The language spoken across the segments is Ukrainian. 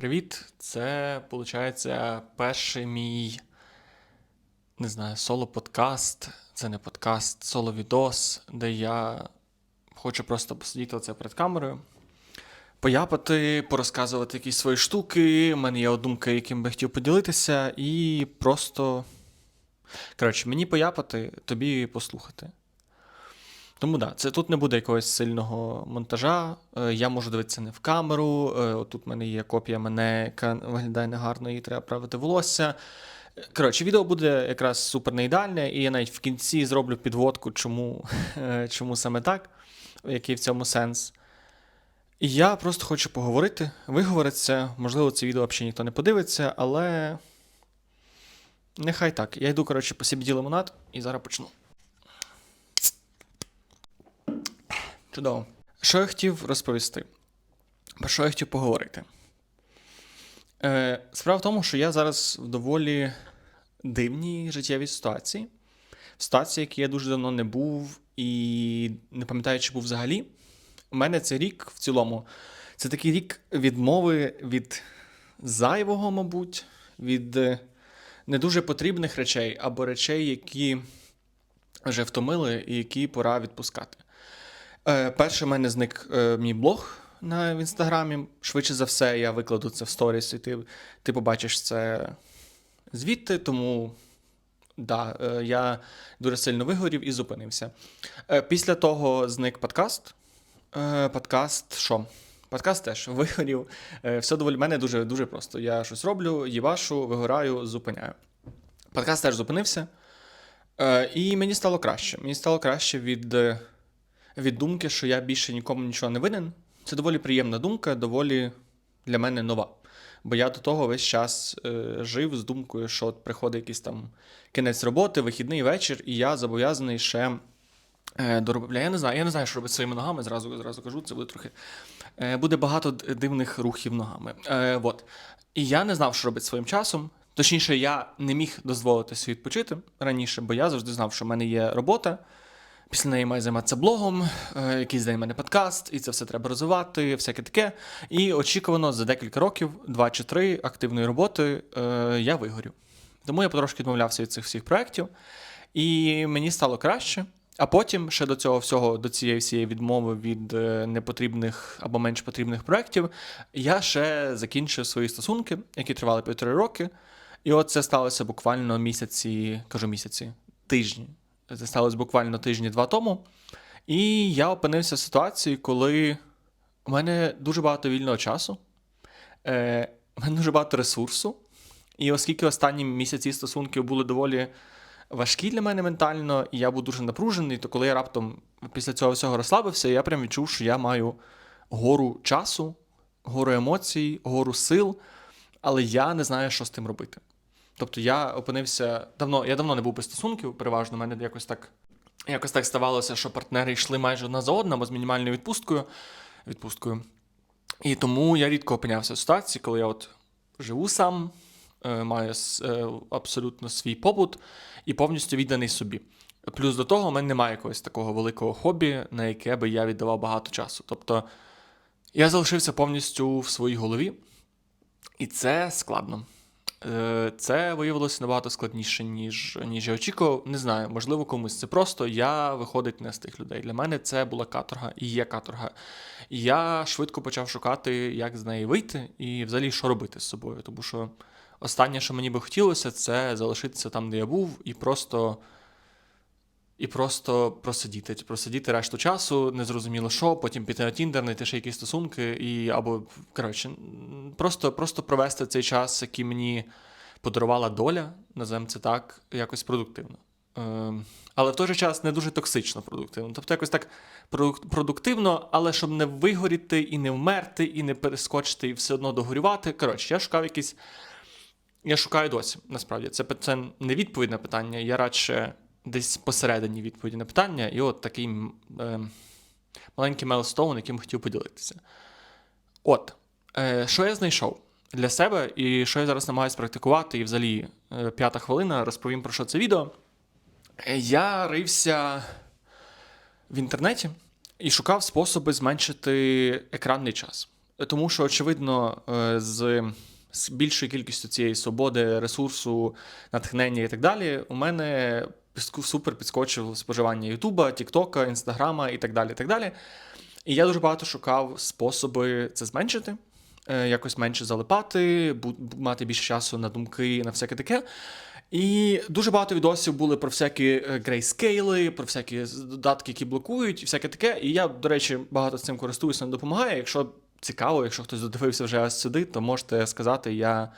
Привіт! Це, виходить, перший мій, не знаю, соло-подкаст. Це не подкаст, соло-відос, де я хочу просто посидіти оце перед камерою, пояпати, порозказувати якісь свої штуки. У мене є думки, яким би хотів поділитися, і просто. Коротше, мені пояпати, тобі послухати. Тому да, це тут не буде якогось сильного монтажа. Е, Я можу дивитися не в камеру. е, Отут в мене є копія мене, яка виглядає негарно, її треба правити волосся. Коротше, відео буде якраз супер не ідеальне, і я навіть в кінці зроблю підводку, чому, е, чому саме так, який в цьому сенс. І я просто хочу поговорити, виговоритися. Можливо, це відео взагалі ніхто не подивиться, але нехай так. Я йду, коротше, по собі лимонад і зараз почну. Чудово. Що я хотів розповісти? Про що я хотів поговорити? Е, Справа в тому, що я зараз в доволі дивній життєвій ситуації. В ситуації, в якій я дуже давно не був і не пам'ятаю, чи був взагалі. У мене цей рік в цілому це такий рік відмови від зайвого, мабуть, від е, не дуже потрібних речей або речей, які вже втомили і які пора відпускати. Е, перше, в мене зник е, мій блог на в інстаграмі. Швидше за все, я викладу це в сторіс, і ти, ти побачиш це звідти, тому да, е, я дуже сильно вигорів і зупинився. Після того зник подкаст. Подкаст що? Подкаст теж вигорів. Все доволі мене дуже, дуже просто. Я щось роблю, їбашу, вигораю, зупиняю. Подкаст теж зупинився. І мені стало краще. Мені стало краще від, від думки, що я більше нікому нічого не винен. Це доволі приємна думка, доволі для мене нова. Бо я до того весь час е, жив з думкою, що от приходить якийсь там кінець роботи, вихідний вечір, і я зобов'язаний ще е, доробляти. Я не знаю, я не знаю, що робити своїми ногами, зразу, зразу кажу, це буде трохи. Е, буде багато дивних рухів ногами. Е, вот. І я не знав, що робити своїм часом. Точніше, я не міг дозволити собі відпочити раніше, бо я завжди знав, що в мене є робота. Після неї маю займатися блогом, е, якийсь день мене подкаст, і це все треба розвивати, всяке таке. І очікувано за декілька років, два чи три активної роботи, е, я вигорю. Тому я потрошки відмовлявся від цих всіх проєктів, і мені стало краще. А потім ще до цього всього, до цієї всієї відмови від е, непотрібних або менш потрібних проєктів, я ще закінчив свої стосунки, які тривали півтори роки. І от це сталося буквально місяці, кажу місяці, тижні. Це сталося буквально тижні-два тому. І я опинився в ситуації, коли у мене дуже багато вільного часу, е, у мене дуже багато ресурсу. І оскільки останні місяці стосунків були доволі важкі для мене ментально, і я був дуже напружений, то коли я раптом після цього всього розслабився, я прям відчув, що я маю гору часу, гору емоцій, гору сил, але я не знаю, що з тим робити. Тобто я опинився давно, я давно не був без стосунків, переважно в мене якось так. Якось так ставалося, що партнери йшли майже одна за одним, або з мінімальною відпусткою. відпусткою. І тому я рідко опинявся в ситуації, коли я от живу сам, е, маю е, абсолютно свій побут і повністю відданий собі. Плюс до того, у мене немає якогось такого великого хобі, на яке би я віддавав багато часу. Тобто я залишився повністю в своїй голові, і це складно. Е, Це виявилося набагато складніше, ніж, ніж я очікував. Не знаю, можливо, комусь це просто. Я виходить не з тих людей. Для мене це була каторга і є каторга. І я швидко почав шукати, як з неї вийти і взагалі що робити з собою. Тому що останнє, що мені би хотілося, це залишитися там, де я був, і просто. І просто просидіти, просидіти решту часу, незрозуміло що, потім піти на Тіндер, знайти ще якісь стосунки, і або коротше, просто, просто провести цей час, який мені подарувала доля, називаємо це так, якось продуктивно. Ем, але в той же час не дуже токсично продуктивно. Тобто якось так продуктивно, але щоб не вигоріти і не вмерти, і не перескочити, і все одно догорювати. Коротше, я шукав якісь. Я шукаю досі, насправді. Це, це не відповідь на питання, я радше десь посередині відповіді на питання, і от такий е, маленький мейлстоун, яким хотів поділитися. От, е, що я знайшов для себе, і що я зараз намагаюся практикувати, і взагалі е, п'ята хвилина розповім про що це відео. Е, Я рився в інтернеті і шукав способи зменшити екранний час. тому що, очевидно, е, з, більшою кількістю цієї свободи, ресурсу, натхнення і так далі, у мене супер підскочило споживання Ютуба, Тіктока, Інстаграма і так далі. І так далі. І я дуже багато шукав способи це зменшити, е, якось менше залипати, мати більше часу на думки, і на всяке таке. І дуже багато відосів були про всякі е, грейскейли, про всякі додатки, які блокують, і всяке таке. І я, до речі, багато з цим користуюся, не допомагає. Якщо цікаво, якщо хтось додивився вже сюди, то можете сказати, я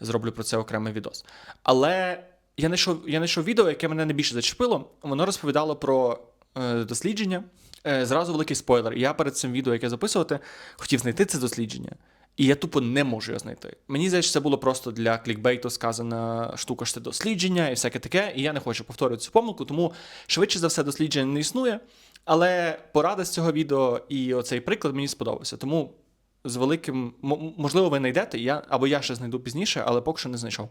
зроблю про це окремий відос. Але я знайшов, я знайшов відео, яке мене найбільше зачепило. Воно розповідало про е, дослідження. Е, зразу великий спойлер. Я перед цим відео, яке записувати, хотів знайти це дослідження. І я тупо не можу його знайти. Мені здається, це було просто для клікбейту сказана штука, що це дослідження і всяке таке, і я не хочу повторювати цю помилку, тому швидше за все дослідження не існує. Але порада з цього відео і оцей приклад мені сподобався. Тому з великим, можливо, ви знайдете, я, або я ще знайду пізніше, але поки що не знайшов.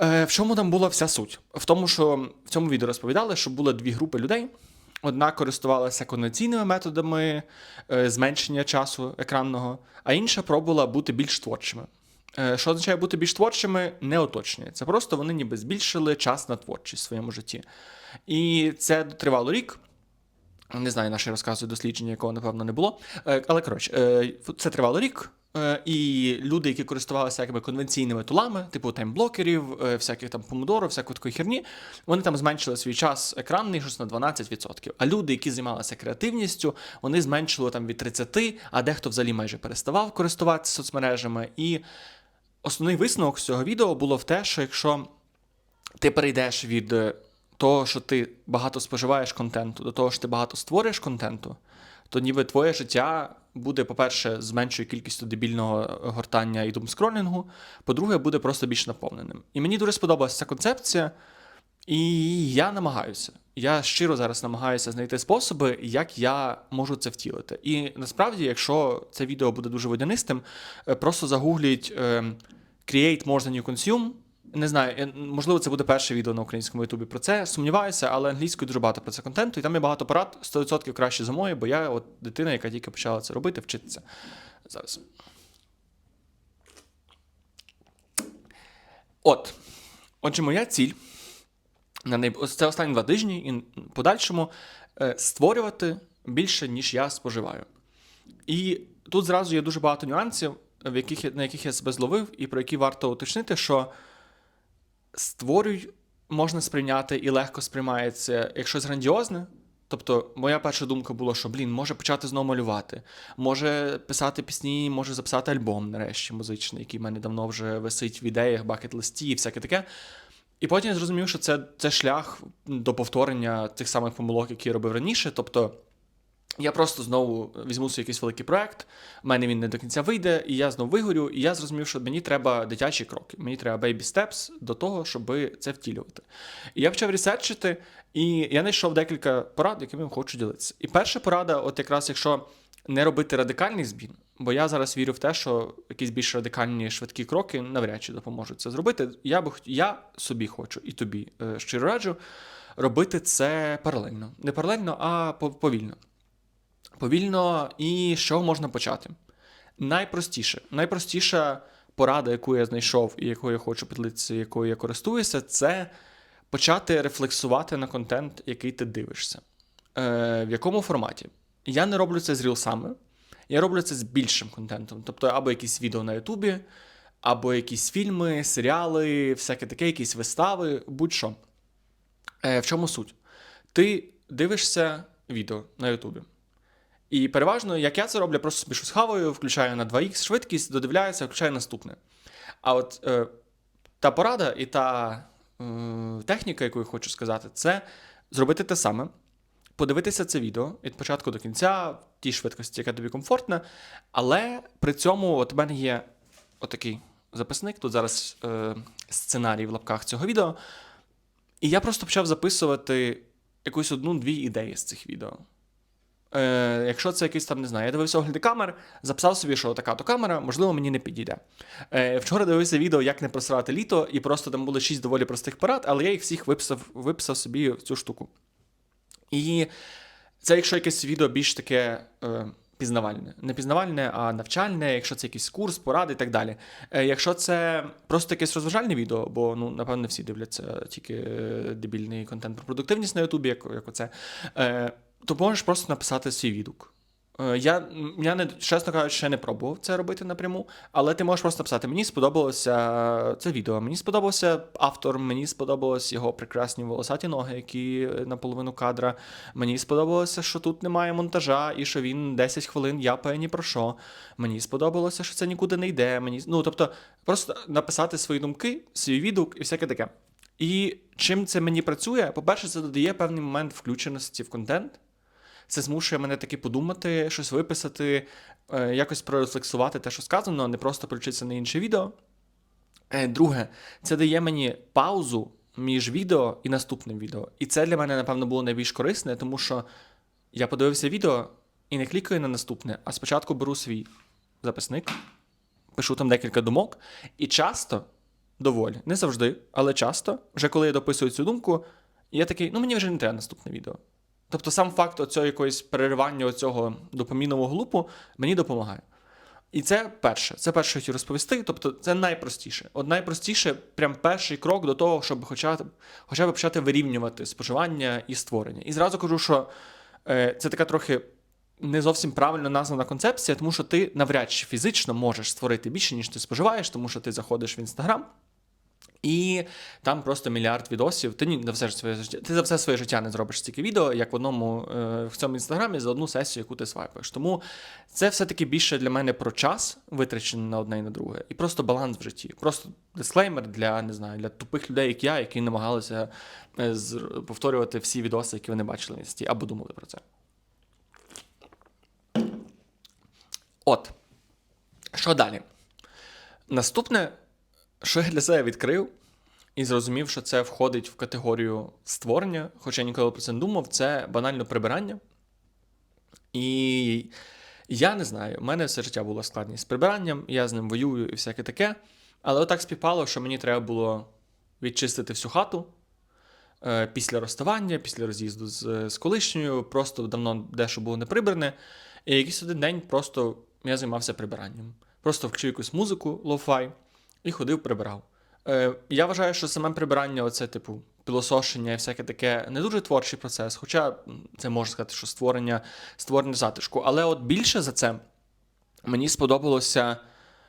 Е, в чому там була вся суть? В тому, що в цьому відео розповідали, що було дві групи людей. Одна користувалася конвенційними методами е, зменшення часу екранного, а інша пробувала бути більш творчими. Е, що означає бути більш творчими, не уточнює. Це просто вони ніби збільшили час на творчість в своєму житті. І це тривало рік. Не знаю, наші розказують дослідження, якого, напевно, не було. Але коротше, це тривало рік. Е, І люди, які користувалися якими конвенційними тулами, типу таймблокерів, е, всяких там помодорів, всякої такої херні, вони там зменшили свій час екранний щось на 12%. А люди, які займалися креативністю, вони зменшили там від 30%, а дехто взагалі майже переставав користуватися соцмережами. І основний висновок з цього відео було в те, що якщо ти перейдеш від е, того, що ти багато споживаєш контенту, до того, що ти багато створюєш контенту, то ніби твоє життя буде, по-перше, з меншою кількістю дебільного гортання і думскролінгу, по-друге, буде просто більш наповненим. І мені дуже сподобалася ця концепція, і я намагаюся. Я щиро зараз намагаюся знайти способи, як я можу це втілити. І насправді, якщо це відео буде дуже водянистим, е, просто загугліть е, Create more than you consume. Не знаю, можливо, це буде перше відео на українському Ютубі про це. Сумніваюся, але англійською дуже багато про це контенту, і там є багато порад 100% краще за моє, бо я от дитина, яка тільки почала це робити, вчитися. Зараз. От. Отже, моя ціль на най... це останні два тижні і подальшому е, створювати більше, ніж я споживаю. І тут зразу є дуже багато нюансів, в яких, на яких я себе зловив, і про які варто уточнити, що створюй можна сприйняти і легко сприймається як щось грандіозне. Тобто, моя перша думка була, що блін, може почати знову малювати, може писати пісні, може записати альбом, нарешті, музичний, який в мене давно вже висить в ідеях, бакет-листі і всяке таке. І потім я зрозумів, що це, це шлях до повторення тих самих помилок, які я робив раніше. Тобто, я просто знову візьму свій якийсь великий проект, в мене він не до кінця вийде, і я знову вигорю, і я зрозумів, що мені треба дитячі кроки, мені треба baby steps до того, щоб це втілювати. І я почав ресерчити, і я знайшов декілька порад, якими хочу ділитися. І перша порада, от якраз якщо не робити радикальний змін, бо я зараз вірю в те, що якісь більш радикальні швидкі кроки навряд чи допоможуть це зробити. Я би я собі хочу і тобі е, щиро раджу робити це паралельно. Не паралельно, а по- повільно. Повільно і з чого можна почати? Найпростіше, найпростіша порада, яку я знайшов і якою я хочу поділитися, якою я користуюся, це почати рефлексувати на контент, який ти дивишся. Е, в якому форматі? Я не роблю це з рілсами, я роблю це з більшим контентом. Тобто, або якісь відео на Ютубі, або якісь фільми, серіали, всяке таке, якісь вистави, будь-що. Е, в чому суть? Ти дивишся відео на Ютубі. І переважно, як я це роблю, просто собі щось хаваю, включаю на 2х швидкість, додивляюся, включаю наступне. А от е, та порада і та е, техніка, яку я хочу сказати, це зробити те саме, подивитися це відео від початку до кінця, в тій швидкості, яка тобі комфортна. Але при цьому от в мене є отакий записник, тут зараз е, сценарій в лапках цього відео. І я просто почав записувати якусь одну-дві ідеї з цих відео. Е, якщо це якийсь там, не знаю, я дивився огляди камер, записав собі, що така то камера, можливо, мені не підійде. Е, вчора дивився відео, як не просрати літо, і просто там були шість доволі простих порад, але я їх всіх виписав, виписав собі в цю штуку. І це, якщо якесь відео більш таке е, пізнавальне. Не пізнавальне, а навчальне, якщо це якийсь курс, поради і так далі. Якщо це просто якесь розважальне відео, бо ну, напевно всі дивляться тільки дебільний контент про продуктивність на Ютубі, як, як оце, то можеш просто написати свій відгук. Е, Я, я не, чесно кажучи, ще не пробував це робити напряму, але ти можеш просто написати: мені сподобалося це відео, мені сподобався автор, мені сподобалось його прекрасні волосаті ноги, які е, наполовину кадра. Мені сподобалося, що тут немає монтажа і що він 10 хвилин япає ні про що. Мені сподобалося, що це нікуди не йде. Мені... Ну, тобто, просто написати свої думки, свій відгук і всяке таке. І чим це мені працює? По-перше, це додає певний момент включеності в контент. Це змушує мене таки подумати, щось виписати, е, якось прорефлексувати те, що сказано, а не просто переключитися на інше відео. Е, Друге, це дає мені паузу між відео і наступним відео. І це для мене, напевно, було найбільш корисне, тому що я подивився відео і не клікаю на наступне, а спочатку беру свій записник, пишу там декілька думок, і часто, доволі, не завжди, але часто, вже коли я дописую цю думку, я такий, ну мені вже не треба наступне відео. Тобто сам факт оцього якогось переривання оцього допамінового глупу мені допомагає. І це перше, це перше хотів розповісти. Тобто, це найпростіше. От найпростіше, прям перший крок до того, щоб хоча, хоча б почати вирівнювати споживання і створення. І зразу кажу, що е, це така трохи не зовсім правильно названа концепція, тому що ти навряд чи фізично можеш створити більше, ніж ти споживаєш, тому що ти заходиш в інстаграм. І там просто мільярд відосів. Ти за все своє життя. Ти за все своє життя не зробиш стільки відео, як в одному е, в цьому інстаграмі за одну сесію, яку ти свайпаєш. Тому це все-таки більше для мене про час, витрачений на одне і на друге, і просто баланс в житті. Просто дисклеймер для не знаю, для тупих людей, як я, які намагалися е, повторювати всі відоси, які вони бачили в інсті, або думали про це. От. Що далі? Наступне, що я для себе відкрив і зрозумів, що це входить в категорію створення, хоча я ніколи про це не думав, це банально прибирання. І я не знаю, у мене все життя було складність з прибиранням, я з ним воюю і всяке таке. Але отак співпало, що мені треба було відчистити всю хату е, після розставання, після роз'їзду з, з колишньою, просто давно дещо було не прибране. І якийсь один день просто я займався прибиранням. Просто включив якусь музику лоу-фай і ходив, прибирав. Е, я вважаю, що саме прибирання, оце, типу, пилосошення і всяке таке, не дуже творчий процес, хоча це можна сказати, що створення, створення затишку. Але от більше за це мені сподобалося.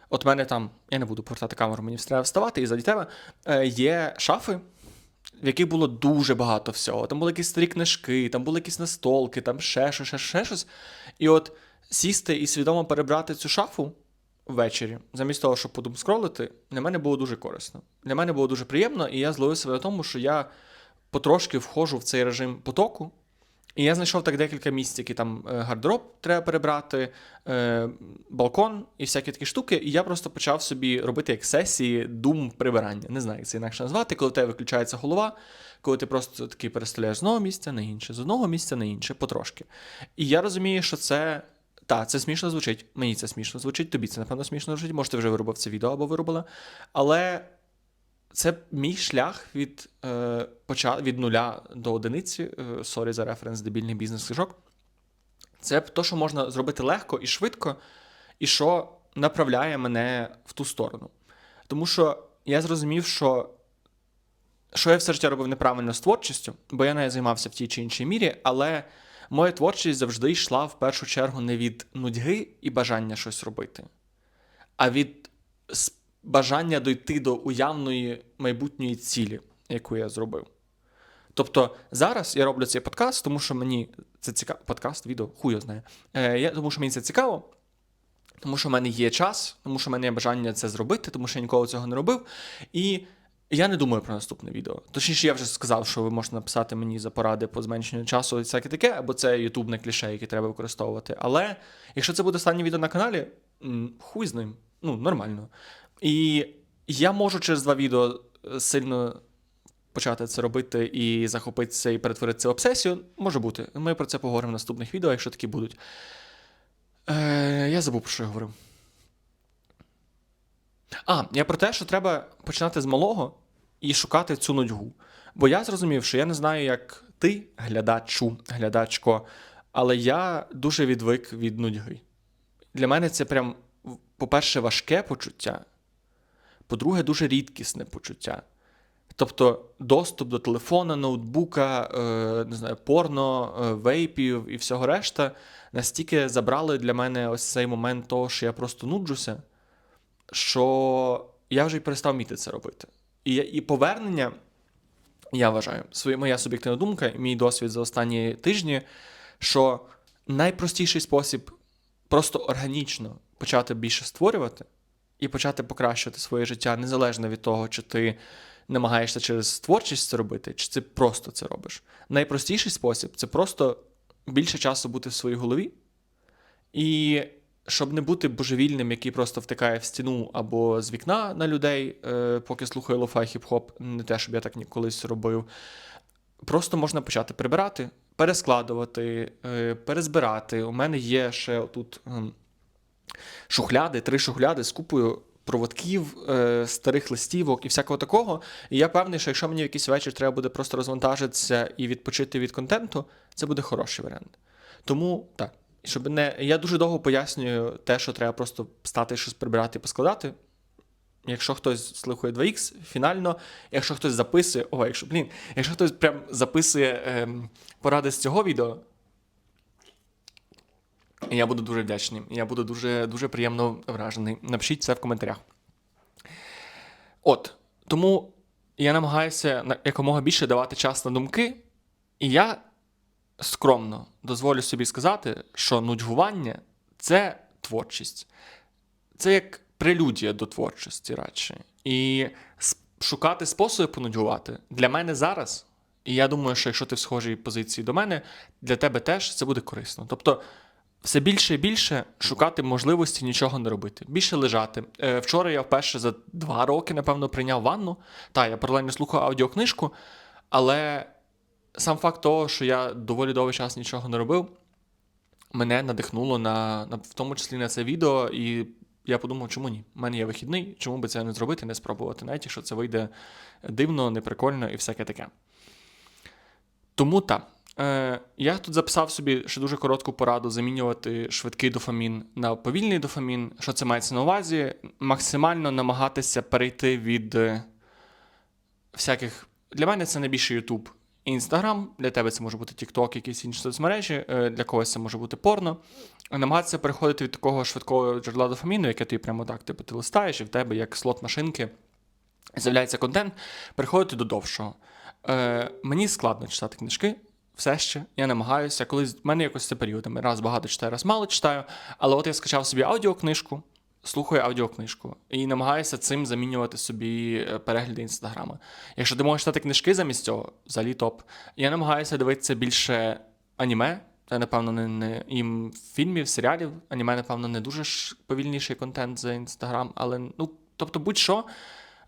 От мене там, я не буду повертати камеру, мені треба вставати, і заді тебе е, є шафи, в яких було дуже багато всього. Там були якісь старі книжки, там були якісь настолки, там ще щось, ще, ще щось. І от сісти і свідомо перебрати цю шафу ввечері, замість того, щоб потім скролити, для мене було дуже корисно. Для мене було дуже приємно, і я зловив себе на тому, що я потрошки входжу в цей режим потоку. І я знайшов так декілька місць, які там е, гардероб треба перебрати, е, балкон і всякі такі штуки. І я просто почав собі робити як сесії дум прибирання. Не знаю, як це інакше назвати, коли в тебе виключається голова, коли ти просто такий переставляєш з одного місця на інше, з одного місця на інше, потрошки. І я розумію, що це. Так, це смішно звучить. Мені це смішно звучить, тобі це, напевно, смішно звучить. Може, ти вже виробив це відео або виробила. Але це мій шлях від, е, поча... від нуля до одиниці. Е, Сорі за референс дебільний бізнес-книжок. Це те, що можна зробити легко і швидко, і що направляє мене в ту сторону. Тому що я зрозумів, що, що я все життя робив неправильно з творчістю, бо я не займався в тій чи іншій мірі, але моя творчість завжди йшла в першу чергу не від нудьги і бажання щось робити, а від бажання дойти до уявної майбутньої цілі, яку я зробив. Тобто зараз я роблю цей подкаст, тому що мені це цікаво. Подкаст, відео, хуй знає. Е, я, тому що мені це цікаво, тому що в мене є час, тому що в мене є бажання це зробити, тому що я ніколи цього не робив. І я не думаю про наступне відео. Точніше, я вже сказав, що ви можете написати мені за поради по зменшенню часу і всяке таке, або це ютубне кліше, яке треба використовувати. Але якщо це буде останнє відео на каналі, хуй з ним. Ну, нормально. І я можу через два відео е, сильно почати це робити і захопитися і перетворити це в обсесію. Може бути. Ми про це поговоримо в наступних відео, якщо такі будуть. Е, я забув, про що я говорив. А, я про те, що треба починати з малого і шукати цю нудьгу. Бо я зрозумів, що я не знаю, як ти, глядачу, глядачко, Але я дуже відвик від нудьги. Для мене це прям, по-перше, важке почуття, по-друге, дуже рідкісне почуття. Тобто доступ до телефона, ноутбука, е, не знаю, порно, е, вейпів і всього решта настільки забрали для мене ось цей момент того, що я просто нуджуся, що я вже й перестав вміти це робити. І, і повернення, я вважаю, своя, моя суб'єктивна думка, мій досвід за останні тижні, що найпростіший спосіб просто органічно почати більше створювати і почати покращувати своє життя, незалежно від того, чи ти намагаєшся через творчість це робити, чи ти просто це робиш. Найпростіший спосіб це просто більше часу бути в своїй голові. І щоб не бути божевільним, який просто втикає в стіну або з вікна на людей, е, поки слухає лофай хіп-хоп, не те, щоб я так ні- колись робив. Просто можна почати прибирати, перескладувати, е, перезбирати. У мене є ще тут шухляди, три шухляди з купою проводків, е, старих листівок і всякого такого. І я певний, що якщо мені в якийсь вечір треба буде просто розвантажитися і відпочити від контенту, це буде хороший варіант. Тому так. Щоб не. Я дуже довго пояснюю те, що треба просто стати щось прибирати і поскладати. Якщо хтось слухає 2х, фінально, якщо хтось записує, о, якщо, блін, якщо хтось прям записує ем, поради з цього відео, я буду дуже вдячний. Я буду дуже, дуже приємно вражений. Напишіть це в коментарях. От, тому я намагаюся на- якомога більше давати час на думки, і я скромно дозволю собі сказати, що нудьгування це творчість. Це як прелюдія до творчості радше. І шукати способи понудьгувати для мене зараз, і я думаю, що якщо ти в схожій позиції до мене, для тебе теж це буде корисно. Тобто, все більше і більше шукати можливості нічого не робити, більше лежати. Е, вчора я вперше за два роки, напевно, прийняв ванну. Та, я паралельно слухав аудіокнижку, але сам факт того, що я доволі довгий час нічого не робив, мене надихнуло на, на в тому числі на це відео, і я подумав, чому ні? У мене є вихідний, чому би це не зробити, не спробувати, навіть якщо це вийде дивно, неприкольно і всяке таке. Тому так. Е, я тут записав собі ще дуже коротку пораду замінювати швидкий дофамін на повільний дофамін. Що це мається на увазі? Максимально намагатися перейти від е, всяких. Для мене це найбільше YouTube Instagram, для тебе це може бути TikTok, якісь інші соцмережі, е, для когось це може бути порно. Намагатися переходити від такого швидкого джерела дофаміну, яке ти прямо так типу, ти листаєш, і в тебе як слот машинки з'являється контент, переходити до довшого. Е, мені складно читати книжки. Все ще я намагаюся. Колись в мене якось це періодами. Раз багато читаю, раз мало читаю. Але от я скачав собі аудіокнижку, слухаю аудіокнижку і намагаюся цим замінювати собі е, перегляди інстаграма. Якщо ти можеш читати книжки замість цього, взагалі топ. Я намагаюся дивитися більше аніме. Це, напевно, не, не і фільмів, серіалів. Аніме, напевно, не дуже ж повільніший контент за інстаграм, але ну, тобто, будь-що,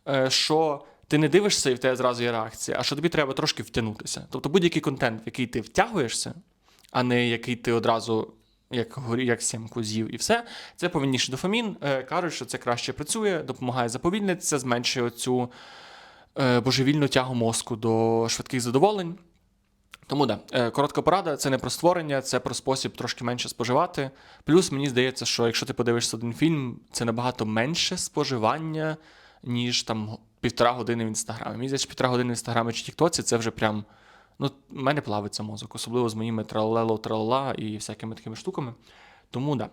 е, що ти не дивишся і в тебе зразу є реакція, а що тобі треба трошки втягнутися. Тобто будь-який контент, в який ти втягуєшся, а не який ти одразу. Як як сімку з'їв і все, це повільніший дофамін. Е, кажуть, що це краще працює, допомагає заповільнитися, зменшує цю е, божевільну тягу мозку до швидких задоволень. Тому да, е, коротка порада це не про створення, це про спосіб трошки менше споживати. Плюс мені здається, що якщо ти подивишся один фільм, це набагато менше споживання, ніж там півтора години в інстаграмі. Мені здається, півтора години в інстаграмі чи Тіктоці це вже прям. Ну, в мене плавиться мозок, особливо з моїми тралело тралала і всякими такими штуками. Тому да.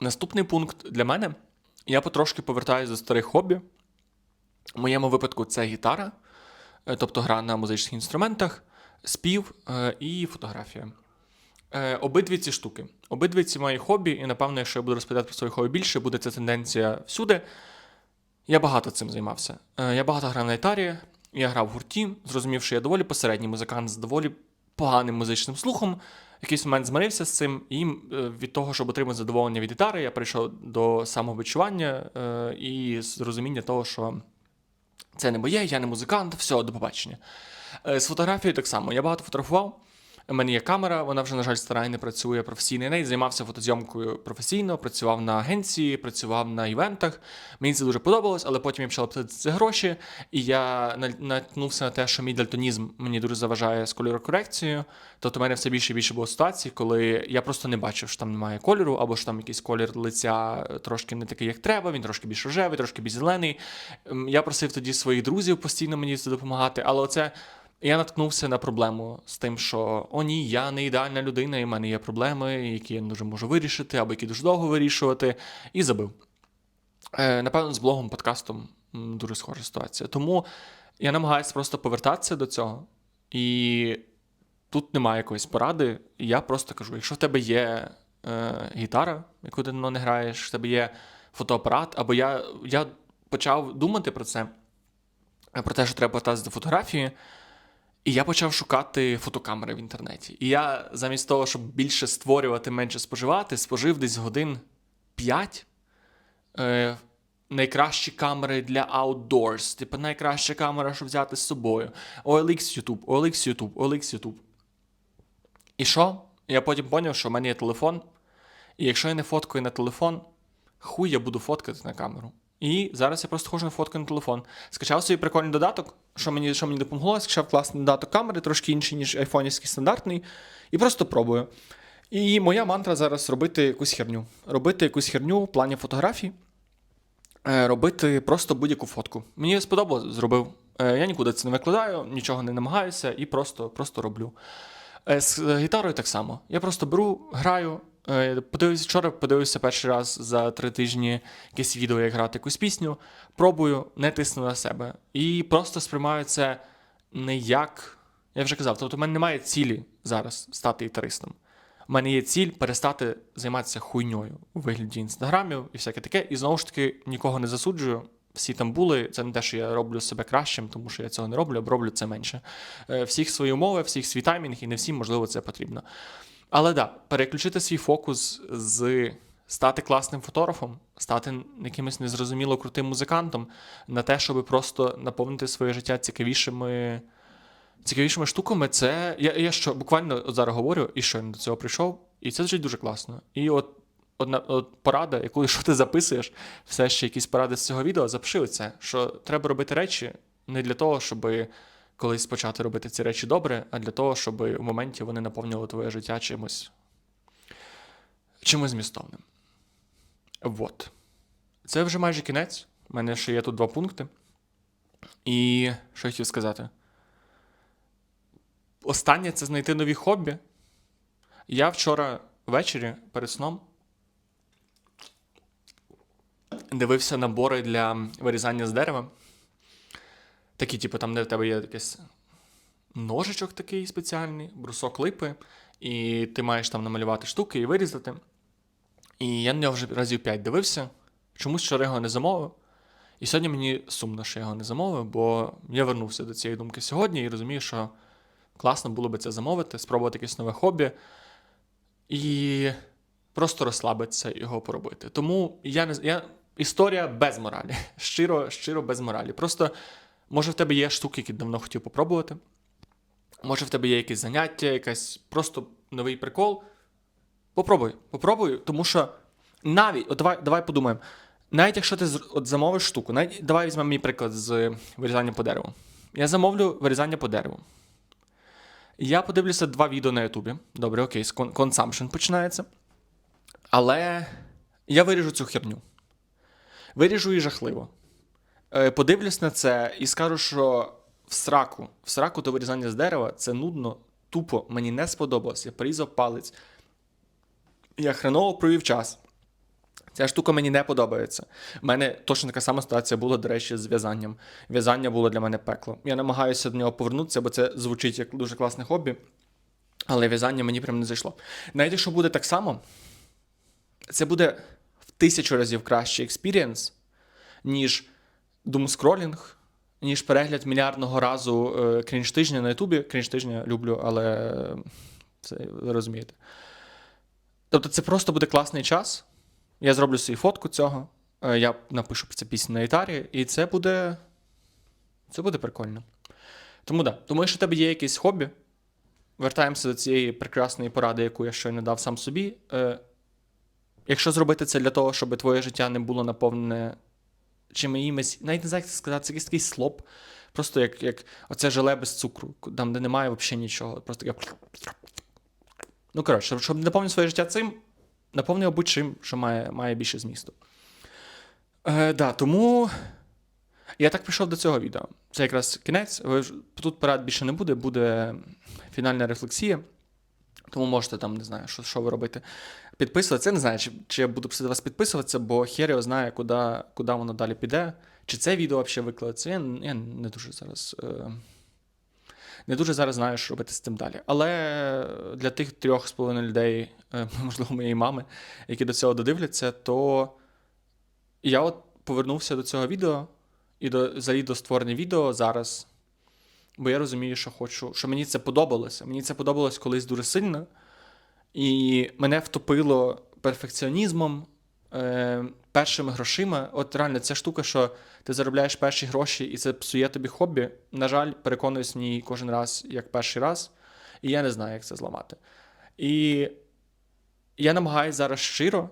Наступний пункт для мене. Я потрошки повертаюся до старих хобі. В моєму випадку це гітара, е, тобто гра на музичних інструментах, спів е, і фотографія. Е, Обидві ці штуки. Обидві ці мої хобі, і напевно, якщо я буду розповідати про свої хобі більше, буде ця тенденція всюди. Я багато цим займався. Е, Я багато грав на гітарі, я грав в гурті, зрозумів, що я доволі посередній музикант з доволі поганим музичним слухом. Якийсь момент змирився з цим, і е, від того, щоб отримати задоволення від гітари, я прийшов до самовідчування е, і з розуміння того, що це не моє, я не музикант, все, до побачення. З фотографією так само. Я багато фотографував. У мене є камера, вона вже, на жаль, стара і не працює професійно. Я займався фотозйомкою професійно, працював на агенції, працював на івентах. Мені це дуже подобалось, але потім я почав платити це гроші, і я на- наткнувся на те, що мій дальтонізм мені дуже заважає з кольорокорекцією. Тобто, у мене все більше і більше було ситуацій, коли я просто не бачив, що там немає кольору, або що там якийсь колір лиця трошки не такий, як треба, він трошки більш рожевий, трошки більш зелений. Ем, Я просив тоді своїх друзів постійно мені це допомагати, але оце. Я наткнувся на проблему з тим, що о ні, я не ідеальна людина, і в мене є проблеми, які я не дуже можу вирішити, або які дуже довго вирішувати, і забив. Е, напевно, з блогом, подкастом дуже схожа ситуація. Тому я намагаюся просто повертатися до цього. І тут немає якоїсь поради. Я просто кажу: якщо в тебе є е, гітара, яку ти не граєш, в тебе є фотоапарат, або я, я почав думати про це, про те, що треба повертатися до фотографії. І я почав шукати фотокамери в інтернеті. І я замість того, щоб більше створювати, менше споживати, спожив десь годин 5 е, найкращі камери для outdoors, типу найкраща камера, щоб взяти з собою. OLX YouTube, OLX YouTube, OLX YouTube. І що? Я потім зрозумів, що в мене є телефон, і якщо я не фоткаю на телефон, хуй я буду фоткати на камеру. І зараз я просто ходжу на фотку на телефон. Скачав собі прикольний додаток, що мені, що мені допомогло, скачав класний додаток камери, трошки інший, ніж айфонівський стандартний, і просто пробую. І моя мантра зараз робити якусь херню. Робити якусь херню в плані фотографій, е, робити просто будь-яку фотку. Мені сподобалось, зробив. Е, Я нікуди це не викладаю, нічого не намагаюся і просто, просто роблю. Е, З гітарою так само. Я просто беру, граю. Е, Подивився вчора, подивився перший раз за три тижні якесь відео, як грати якусь пісню. Пробую, не тисну на себе. І просто сприймаю це не як. Я вже казав, тобто в мене немає цілі зараз стати гітаристом. У мене є ціль перестати займатися хуйньою у вигляді інстаграмів і всяке таке. І знову ж таки нікого не засуджую. Всі там були. Це не те, що я роблю себе кращим, тому що я цього не роблю, а роблю це менше. Е, Всіх свої умови, всіх свій таймінг, і не всім, можливо, це потрібно. Але да, переключити свій фокус з стати класним фотографом, стати якимось незрозуміло крутим музикантом на те, щоб просто наповнити своє життя цікавішими. Цікавішими штуками, це я, я що буквально от зараз говорю, і щойно до цього прийшов, і це звучить дуже класно. І от одна от порада, яку якщо ти записуєш, все ще якісь поради з цього відео, запиши оце, що треба робити речі не для того, щоб колись почати робити ці речі добре, а для того, щоб у моменті вони наповнювали твоє життя чимось, чимось змістовним. Вот. Це вже майже кінець. У мене ще є тут два пункти. І що я хотів сказати? Останнє це знайти нові хобі. Я вчора ввечері перед сном дивився набори для вирізання з дерева. Такі, типу, там, де в тебе є якийсь ножичок такий спеціальний, брусок липи, і ти маєш там намалювати штуки і вирізати. І я на нього вже разів 5 дивився, чомусь вчора його не замовив. І сьогодні мені сумно, що я його не замовив, бо я вернувся до цієї думки сьогодні і розумію, що класно було би це замовити, спробувати якесь нове хобі і просто розслабитися його поробити. Тому я не я, історія без моралі. Щиро, щиро без моралі. Просто, може, в тебе є штуки, які давно хотів попробувати. Може, в тебе є якесь заняття, якась просто новий прикол. Попробуй, попробуй, тому що навіть, от давай, давай подумаємо. Навіть якщо ти от замовиш штуку, навіть, давай візьмемо мій приклад з вирізання по дереву. Я замовлю вирізання по дереву. Я подивлюся два відео на Ютубі. Добре, окей, з кон- consumption починається. Але я виріжу цю херню. Виріжу її жахливо. Е, Подивлюсь на це і скажу, що в сраку, в сраку то вирізання з дерева це нудно, тупо, мені не сподобалось. Я порізав палець. Я хреново провів час. Ця штука мені не подобається. У мене точно така сама ситуація була, до речі, з в'язанням. В'язання було для мене пекло. Я намагаюся до нього повернутися, бо це звучить як дуже класне хобі. Але в'язання мені прям не зайшло. Навіть якщо буде так само, це буде в тисячу разів кращий експірієнс, ніж думскролінг, ніж перегляд мільярдного разу е, крінж тижня на Ютубі. Крінж тижня люблю, але е, це розумієте. Тобто це просто буде класний час. Я зроблю собі фотку цього, е, я напишу це пісню на гітарі, і це буде. Це буде прикольно. Тому да. Тому, якщо в тебе є якесь хобі, вертаємося до цієї прекрасної поради, яку я щойно дав сам собі. Якщо зробити це для того, щоб твоє життя не було наповнене чимось, навіть не знаю, як це сказати, це якийсь такий слоп. Просто як, як оце желе без цукру, там, де немає взагалі нічого. Просто таке. Ну, коротше, щоб- не наповнити своє життя цим, наповни його будь-чим, що має, має більше змісту. Е, да, тому я так прийшов до цього відео. Це якраз кінець. Тут порад більше не буде, буде фінальна рефлексія. Тому можете там, не знаю, що, що ви робите. Підписуватися. Я не знаю, чи, чи я буду просити вас підписуватися, бо хер його знає, куди, куди воно далі піде. Чи це відео взагалі викладеться. Я, я не дуже зараз. Е, не дуже зараз знаю, що робити з цим далі. Але для тих трьох з половиною людей, е, можливо, моєї мами, які до цього додивляться, то я от повернувся до цього відео і до, взагалі до створення відео зараз. Бо я розумію, що хочу, що мені це подобалося. Мені це подобалось колись дуже сильно. І мене втопило перфекціонізмом, е, першими грошима. От реально, ця штука, що ти заробляєш перші гроші, і це псує тобі хобі. На жаль, переконуюсь в ній кожен раз, як перший раз, і я не знаю, як це зламати. І я намагаюся зараз щиро,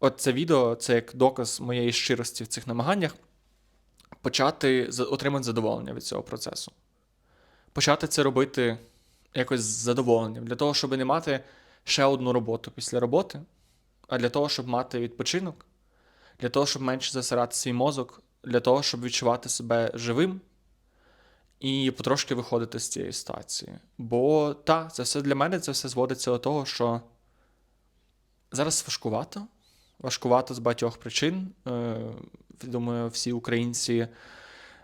от це відео, це як доказ моєї щирості в цих намаганнях, почати отримати задоволення від цього процесу. Почати це робити якось з задоволенням, для того, щоб не мати ще одну роботу після роботи, а для того, щоб мати відпочинок, для того, щоб менше засирати свій мозок, для того, щоб відчувати себе живим і потрошки виходити з цієї ситуації. Бо так, це все для мене це все зводиться до того, що зараз важкувато. Важкувато з багатьох причин. Е, Думаю, всі українці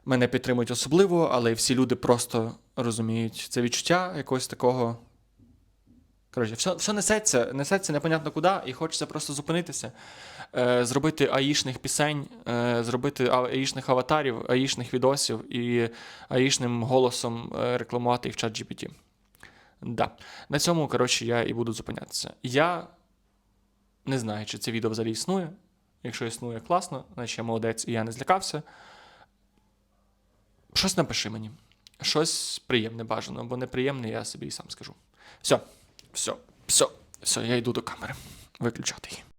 мене підтримують особливо, але всі люди просто розуміють це відчуття якогось такого. Коротше, все, все несеться, несеться непонятно куди, і хочеться просто зупинитися, е, зробити аїшних пісень, е, зробити аїшних аватарів, аїшних відосів і аїшним голосом е, рекламувати їх в чат GPT. Да. На цьому, коротше, я і буду зупинятися. Я не знаю, чи це відео взагалі існує. Якщо існує класно, значить я молодець і я не злякався. Щось напиши мені. Щось приємне бажано, бо неприємне я собі і сам скажу. Все, все, все, все, я йду до камери. Виключати її.